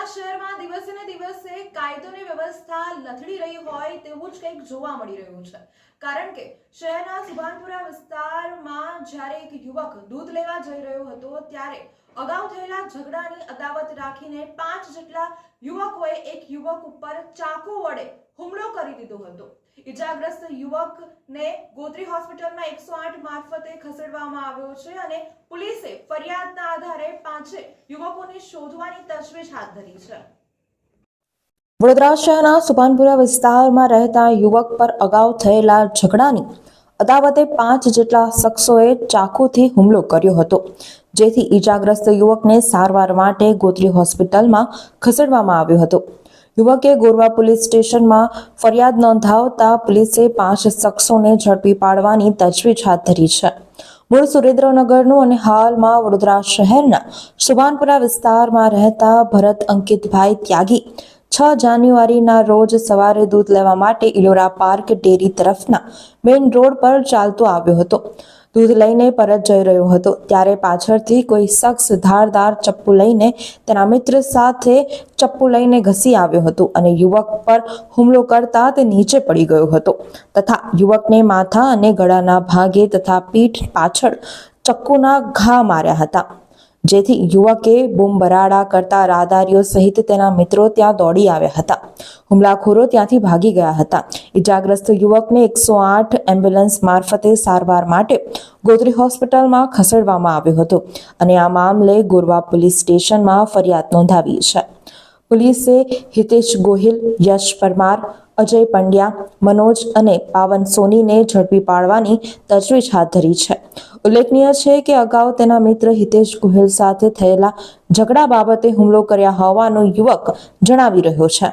વડોદરા શહેરમાં દિવસે ને દિવસે વ્યવસ્થા લથડી રહી હોય તેવું જ કંઈક જોવા મળી રહ્યું છે. કારણ કે શહેરના સુભાનપુરા વિસ્તારમાં જ્યારે એક યુવક દૂધ લેવા જઈ રહ્યો હતો, ત્યારે અગાઉ થયેલા ઝઘડાની અદાવત રાખીને પાંચ જેટલા યુવકોએ એક યુવક ઉપર ચાકુ વડે હુમલો કરી દીધો હતો. ઈજાગ્રસ્ત યુવકને ગોત્રી હોસ્પિટલમાં એકસો આઠ મારફતે ખસેડવામાં આવ્યો છે અને પોલીસે ફરિયાદના આધારે પાંચે યુવકોને શોધવાની તજવીજ હાથ ધરી છે. વડોદરા શહેરના સુભાનપુરા વિસ્તારમાં રહેતા યુવક પર અગાઉ થયેલા ઝઘડાની અદાવતે પાંચ જેટલા શખ્સોએ ચાકુથી હુમલો કર્યો હતો, જેથી ઈજાગ્રસ્ત યુવકને સારવાર માટે ગોત્રી હોસ્પિટલમાં ખસેડવામાં આવ્યો હતો. યુવકે ગોરવા પોલીસ સ્ટેશનમાં ફરિયાદ નોંધાવતા પોલીસે પાંચ શખ્સોને ઝડપી પાડવાની તજવીજ હાથ ધરી છે. મૂળ સુરેન્દ્રનગરનું અને હાલમાં વડોદરા શહેરના સુભાનપુરા વિસ્તારમાં રહેતા ભરત અંકિતભાઈ ત્યાગી છ જાન્યુઆરીના રોજ સવારે દૂધ લેવા માટે ઇલોરા પાર્ક ડેરી તરફના મેઇન રોડ પર ચાલતો આવ્યો હતો. દૂધ લઈને પરત જઈ રહ્યો હતો. ત્યારે પાછળથી કોઈ શખ્સ ધારદાર ચપ્પુ લઈને તેના મિત્ર સાથે ચપ્પુ લઈને ઘસી આવ્યો હતો અને યુવક પર હુમલો કરતા તે નીચે પડી ગયો હતો. તથા યુવકને માથા અને ગળાના ભાગે તથા પીઠ પાછળ ચક્કુના ઘા માર્યા હતા. જેથી યુવકે બૂમબરાડા કરતા રાહદારીઓ સહિત તેના મિત્રો ત્યાં દોડી આવ્યા હતા. હુમલાખોરો ત્યાંથી ભાગી ગયા હતા. ઇજાગ્રસ્ત યુવકને એકસો આઠ એમ્બ્યુલન્સ મારફતે સારવાર માટે ગોત્રી હોસ્પિટલમાં ખસેડવામાં આવ્યો હતો અને આ મામલે ગોરવા પોલીસ સ્ટેશનમાં ફરિયાદ નોંધાવી છે. પોલીસે હિતેશ ગોહિલ, યશ પરમાર અજય પંડ્યા, મનોજ અને પાવન સોનીને ઝડપી પાડવાની તજવીજ હાથ ધરી છે. ઉલ્લેખનીય છે કે અગાઉ તેના મિત્ર હિતેશ ગોહિલ સાથે થયેલા ઝઘડા બાબતે હુમલો કર્યા હોવાનો યુવક જણાવી રહ્યો છે.